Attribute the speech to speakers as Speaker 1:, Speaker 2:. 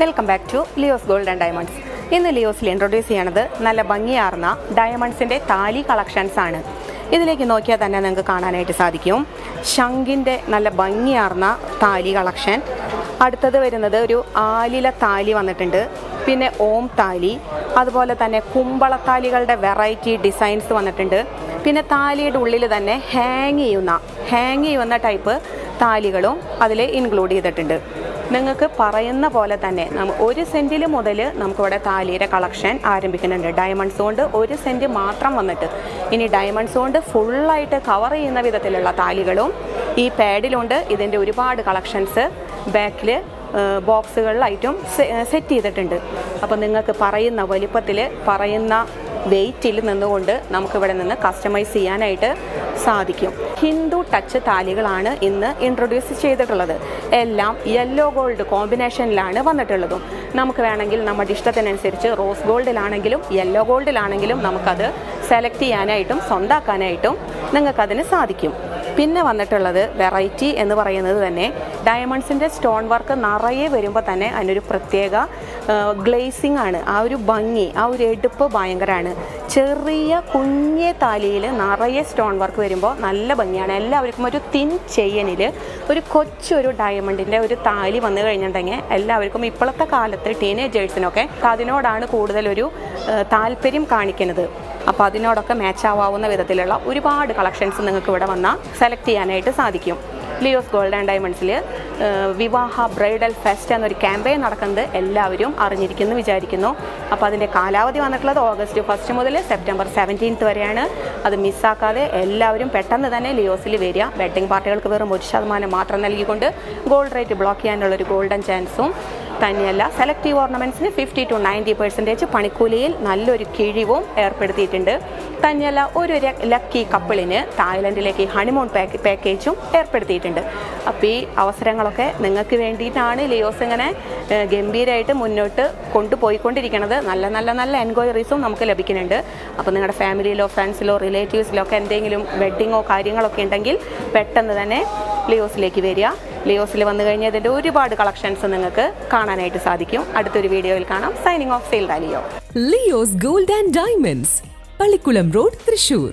Speaker 1: Welcome back to Leo's gold and diamonds ഇന്ന് ലിയോസിൽ introduce ചെയ്യണത് നല്ല ഭംഗിയാർന്ന ഡയമണ്ട്സിന്റെ താലി കളക്ഷൻസ് ആണ്. ഇതിലേക്ക് നോക്കിയാൽ തന്നെ നിങ്ങൾക്ക് കാണാനായിട്ട് സാധിക്കും. ശംഖിന്റെ നല്ല ഭംഗിയാർന്ന താലി കളക്ഷൻ അടുത്തത് വരുന്നത് ഒരു ആലില താലി വന്നിട്ടുണ്ട്. പിന്നെ ഓം താലി അതുപോലെ തന്നെ കുമ്പളത്താലികളുടെ വെറൈറ്റി ഡിസൈൻസ് വന്നിട്ടുണ്ട്. പിന്നെ താലിയുടെ ഉള്ളിൽ തന്നെ ഹാങ് ചെയ്യുന്ന ഹാങ് ചെയ്യുന്ന ടൈപ്പ് താലികളും അതിൽ ഇൻക്ലൂഡ് ചെയ്തിട്ടുണ്ട്. നിങ്ങൾക്ക് പറയുന്ന പോലെ തന്നെ ഒരു സെന്റിൽ മുതൽ നമുക്കിവിടെ താലിയുടെ കളക്ഷൻ ആരംഭിക്കുന്നുണ്ട്. ഡയമണ്ട്സ് കൊണ്ട് ഒരു സെന്റ് മാത്രം വന്നിട്ട്. ഇനി ഡയമണ്ട്സ് കൊണ്ട് ഫുള്ളായിട്ട് കവർ ചെയ്യുന്ന വിധത്തിലുള്ള താലികളും ഈ പാഡിലുണ്ട് ഇതിന്റെ ഒരുപാട് കളക്ഷൻസ് ബാക്കിൽ ബോക്സുകളിലായിട്ടും സെറ്റ് ചെയ്തിട്ടുണ്ട്. അപ്പോൾ നിങ്ങൾക്ക് പറയുന്ന വലിപ്പത്തിൽ പറയുന്ന വെയിറ്റിൽ നിന്നുകൊണ്ട് നമുക്കിവിടെ നിന്ന് കസ്റ്റമൈസ് ചെയ്യാനായിട്ട് സാധിക്കും. ഹിന്ദു ടച്ച് താലികളാണ് ഇന്ന് ഇൻട്രൊഡ്യൂസ് ചെയ്തിട്ടുള്ളത്. എല്ലാം യെല്ലോ ഗോൾഡ് കോമ്പിനേഷനിലാണ് വന്നിട്ടുള്ളതും. നമുക്ക് വേണമെങ്കിൽ നമ്മുടെ ഇഷ്ടത്തിനനുസരിച്ച് റോസ് ഗോൾഡിലാണെങ്കിലും യെല്ലോ ഗോൾഡിലാണെങ്കിലും നമുക്കത് സെലക്ട് ചെയ്യാനായിട്ടും സ്വന്താക്കാനായിട്ടും നിങ്ങൾക്കതിന് സാധിക്കും. പിന്നെ വന്നിട്ടുള്ളത് വെറൈറ്റി എന്ന് പറയുന്നത് തന്നെ ഡയമണ്ട്സിന്റെ സ്റ്റോൺ വർക്ക് നിറയെ വരുമ്പോൾ തന്നെ അതിനൊരു പ്രത്യേക ഗ്ലേസിങ് ആണ്. ആ ഒരു ഭംഗി ആ ഒരു എടുപ്പ് ഭയങ്കരമാണ് ചെറിയ കുഞ്ഞ താലിയിൽ നിറയെ സ്റ്റോൺ വർക്ക് വരുമ്പോൾ നല്ല ഭംഗിയാണ്. എല്ലാവർക്കും ഒരു തിൻ ചെയ്യനിൽ ഒരു കൊച്ചൊരു ഡയമണ്ടിന്റെ ഒരു താലി വന്നു കഴിഞ്ഞിട്ടുണ്ടെങ്കിൽ എല്ലാവർക്കും ഇപ്പോഴത്തെ കാലത്ത് ടീനേജേഴ്സിനൊക്കെ അതിനോടാണ് കൂടുതലൊരു താല്പര്യം കാണിക്കുന്നത്. അപ്പോൾ അതിനോടൊക്കെ മാച്ച് ആവാവുന്ന വിധത്തിലുള്ള ഒരുപാട് കളക്ഷൻസ് നിങ്ങൾക്ക് ഇവിടെ വന്നാൽ സെലക്ട് ചെയ്യാനായിട്ട് സാധിക്കും. ലിയോസ് ഗോൾഡ് ആൻഡ് ഡയമണ്ട്സിൽ വിവാഹ ബ്രൈഡൽ ഫെസ്റ്റ് എന്നൊരു ക്യാമ്പയിൻ നടക്കുന്നത് എല്ലാവരും അറിഞ്ഞിരിക്കുന്നു വിചാരിക്കുന്നു. അപ്പോൾ അതിന്റെ കാലാവധി വന്നിട്ടുള്ളത് ഓഗസ്റ്റ് ഫസ്റ്റ് മുതൽ സെപ്റ്റംബർ സെവന്റീൻത്ത് വരെയാണ്. അത് മിസ്സാക്കാതെ എല്ലാവരും പെട്ടെന്ന് തന്നെ ലിയോസിൽ വരിക. വെഡ്ഡിംഗ് പാർട്ടികൾക്ക് വെറും ഒരു ശതമാനം മാത്രം നൽകിക്കൊണ്ട് ഗോൾഡ് റേറ്റ് ബ്ലോക്ക് ചെയ്യാനുള്ളൊരു ഗോൾഡൻ ചാൻസും തന്നെയല്ല. സെലക്റ്റീവ് ഓർണമെന്റ്സിന് ഫിഫ്റ്റി ടു നയന്റി പെർസെന്റേജ് പണിക്കൂലിയിൽ നല്ലൊരു കിഴിവും ഏർപ്പെടുത്തിയിട്ടുണ്ട്. തന്നെയല്ല ഒരു ലക്കി കപ്പിളിന് തായ്ലൻഡിലേക്ക് ഹണിമൂൺ പാക്ക് പാക്കേജും ഏർപ്പെടുത്തിയിട്ടുണ്ട്. അപ്പോൾ ഈ അവസരങ്ങളൊക്കെ നിങ്ങൾക്ക് വേണ്ടിയിട്ടാണ് ലിയോസ് ഇങ്ങനെ ഗംഭീരമായിട്ട് മുന്നോട്ട് കൊണ്ടുപോയിക്കൊണ്ടിരിക്കുന്നത് നല്ല നല്ല നല്ല എൻക്വയറീസും നമുക്ക് ലഭിക്കുന്നുണ്ട്. അപ്പോൾ നിങ്ങളുടെ ഫാമിലിയിലോ ഫ്രണ്ട്സിലോ റിലേറ്റീവ്സിലോ ഒക്കെ എന്തെങ്കിലും വെഡ്ഡിങ്ങോ കാര്യങ്ങളൊക്കെ ഉണ്ടെങ്കിൽ പെട്ടെന്ന് തന്നെ ലിയോസിലേക്ക് വരിക. ലിയോസിൽ വന്നു കഴിഞ്ഞാൽ ഇതിന്റെ ഒരുപാട് കളക്ഷൻസ് നിങ്ങൾക്ക് കാണാനായിട്ട് സാധിക്കും. അടുത്തൊരു വീഡിയോയിൽ കാണാം. സൈനിങ് ഓഫ് സെയിൽ വാലിയോ
Speaker 2: Leo's gold and diamonds Pallikulam road Thrissur.